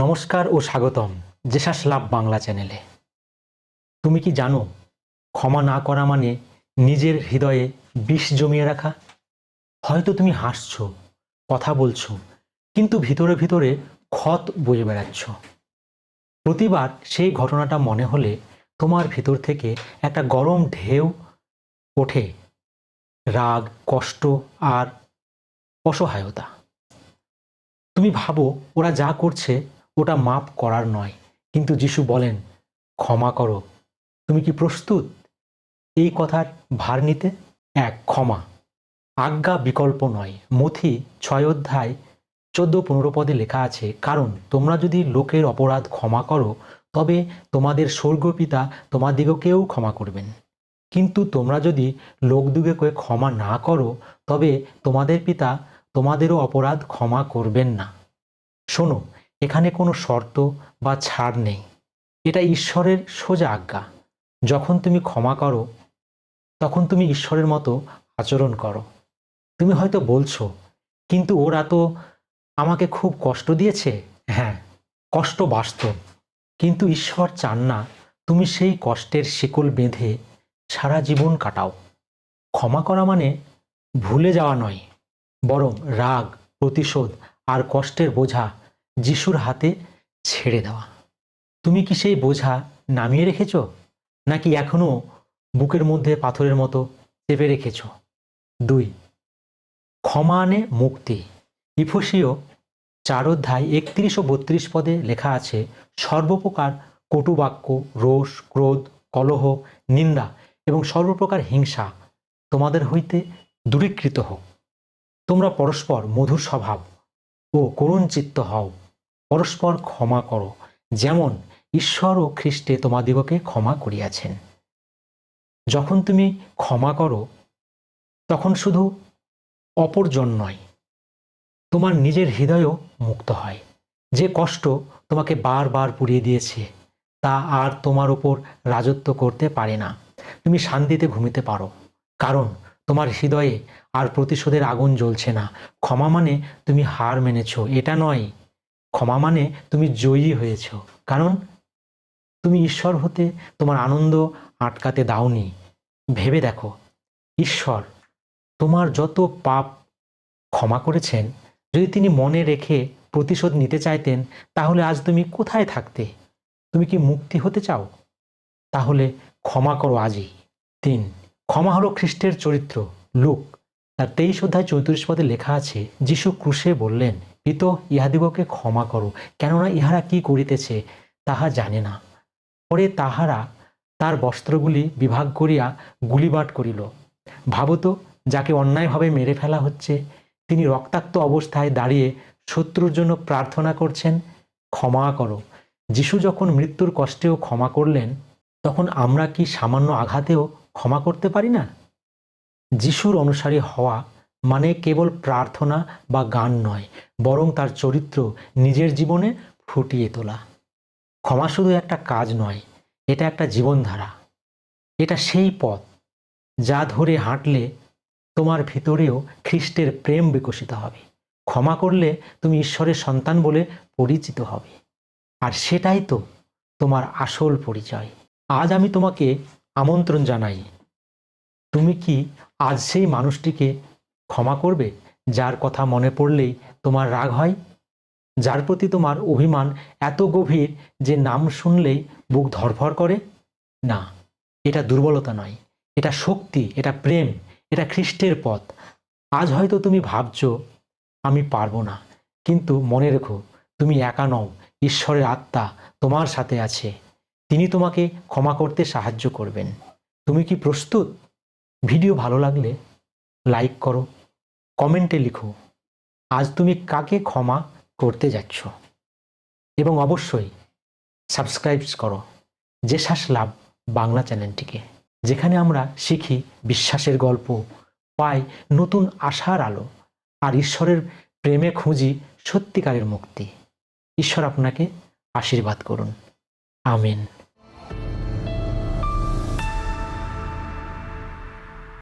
নমস্কার ও স্বাগতম জেসাস লাভ বাংলা চ্যানেলে। তুমি কি জানো, ক্ষমা না করা মানে নিজের হৃদয়ে বিষ জমিয়ে রাখা? হয়তো তুমি হাসছো, কথা বলছো, কিন্তু ভিতরে ভিতরে ক্ষত বয়ে বেড়াচ্ছ। প্রতিবার সেই ঘটনাটা মনে হলে তোমার ভিতর থেকে একটা গরম ঢেউ ওঠে, রাগ, কষ্ট আর অসহায়তা। তুমি ভাবো, ওরা যা করছে ওটা মাপ করার নয়। কিন্তু যিশু বলেন, ক্ষমা করো। তুমি কি প্রস্তুত? এই কথার ভার নিতে? এক, ক্ষমা। আজ্ঞা বিকল্প নয়। মথি ছয় অধ্যায় চোদ্দ পনেরো পদে লেখা আছে, কারণ তোমরা যদি লোকের অপরাধ ক্ষমা করো, তবে তোমাদের স্বর্গপিতা তোমাদিগকেও ক্ষমা করবেন। কিন্তু তোমরা যদি লোকদিগকে ক্ষমা না করো, তবে তোমাদের পিতা তোমাদেরও অপরাধ ক্ষমা করবেন না। শোনো এখানে কোনো শর্ত বা ছাড় নেই। এটা ঈশ্বরের সোজা আজ্ঞা। যখন তুমি ক্ষমা করো, তখন তুমি ঈশ্বরের মতো আচরণ করো। তুমি হয়তো বলছো, কিন্তু ওরা তো আমাকে খুব কষ্ট দিয়েছে। হ্যাঁ কষ্ট বাস্তব। কিন্তু ঈশ্বর চান না তুমি সেই কষ্টের শিকল বেঁধে সারা জীবন কাটাও। ক্ষমা করা মানে ভুলে যাওয়া নয়, বরং রাগ, প্রতিশোধ আর কষ্টের বোঝা যিশুর হাতে ছেড়ে দেওয়া। তুমি কি সেই বোঝা নামিয়ে রেখেছ? নাকি এখনও বুকের মধ্যে পাথরের মতো চেপে রেখেছ? দুই, ক্ষমা আনে মুক্তি। ইফসীয় চার অধ্যায় একত্রিশ ও বত্রিশ পদে লেখা আছে, সর্বপ্রকার কটুবাক্য, রোষ, ক্রোধ, কলহ, নিন্দা এবং সর্বপ্রকার হিংসা তোমাদের হইতে দূরীকৃত হোক। তোমরা পরস্পর মধুর স্বভাব ও করুণ চিত্ত হও। পরস্পর ক্ষমা করো, যেমন ঈশ্বর ও খ্রিস্টে তোমাদিগকে ক্ষমা করিয়াছেন। যখন তুমি ক্ষমা করো, তখন শুধু অপরজন নয়, তোমার নিজের হৃদয়ও মুক্ত হয়। যে কষ্ট তোমাকে বারবার পুড়িয়ে দিয়েছে, তা আর তোমার ওপর রাজত্ব করতে পারে না। তুমি শান্তিতে ঘুমিতে পারো, কারণ তোমার হৃদয়ে আর প্রতিশোধের আগুন জ্বলছে না। ক্ষমা মানে তুমি হার মেনেছ, এটা নয় ক্ষমা মানে তুমি জয়ী হয়েছ। কারণ তুমি ঈশ্বর হতে তোমার আনন্দ আটকাতে দাওনি। ভেবে দেখো, ঈশ্বর তোমার যত পাপ ক্ষমা করেছেন, যদি তিনি মনে রেখে প্রতিশোধ নিতে চাইতেন, তাহলে আজ তুমি কোথায় থাকতে? তুমি কি মুক্তি হতে চাও? তাহলে ক্ষমা করো আজই। তিন, ক্ষমা হলো খ্রিস্টের চরিত্র। লুক, তার তেইশ অধ্যায় চৌত্রিশ পদে লেখা আছে, যিশু ক্রুশে বললেন পিত ইহাদিগকে ক্ষমা করো, কেননা ইহারা কি করিতেছে তাহা জানে না। পরে তাহারা তার বস্ত্রগুলি বিভাগ করিয়া গুলিবাট করিল। ভাবত, যাকে অন্যায়ভাবে মেরে ফেলা হচ্ছে, তিনি রক্তাক্ত অবস্থায় দাঁড়িয়ে শত্রুর জন্য প্রার্থনা করছেন, ক্ষমা করো। যিশু যখন মৃত্যুর কষ্টেও ক্ষমা করলেন, তখন আমরা কি সামান্য আঘাতেও ক্ষমা করতে পারি না? যিশুর অনুসারী হওয়া মানে কেবল প্রার্থনা বা গান নয়, বরং তার চরিত্র নিজের জীবনে ফুটিয়ে তোলা। ক্ষমা শুধু একটা কাজ নয়, এটা একটা জীবনধারা। এটা সেই পথ যা ধরে হাঁটলে তোমার ভিতরেও খ্রিস্টের প্রেম বিকশিত হবে। ক্ষমা করলে তুমি ঈশ্বরের সন্তান বলে পরিচিত হবে। আর সেটাই তো তোমার আসল পরিচয়। আজ আমি তোমাকে আমন্ত্রণ জানাই, তুমি কি আজ সেই মানুষটিকে ক্ষমা করবে, যার কথা মনে পড়লেই তোমার রাগ হয়? যার প্রতি তোমার অভিমান এত গভীর যে নাম শুনলেই বুক ধরফর করে? না, এটা দুর্বলতা নয়। এটা শক্তি, এটা প্রেম, এটা খ্রিস্টের পথ। আজ হয়তো তুমি ভাবছ, আমি পারব না। কিন্তু মনে রেখো, তুমি একা নও, ঈশ্বরের আত্মা তোমার সাথে আছে। তিনি তোমাকে ক্ষমা করতে সাহায্য করবেন। তুমি কি প্রস্তুত? ভিডিও ভালো লাগলে লাইক করো। কমেন্টে লিখো, আজ তুমি কাকে ক্ষমা করতে যাচ্ছ? এবং অবশ্যই সাবস্ক্রাইব করো যে জেসাস লাভ বাংলা চ্যানেলটিকে, যেখানে আমরা শিখি বিশ্বাসের গল্প, পাই নতুন আশার আলো, আর ঈশ্বরের প্রেমে খুঁজি সত্যিকারের মুক্তি। ঈশ্বর আপনাকে আশীর্বাদ করুন। আমিন।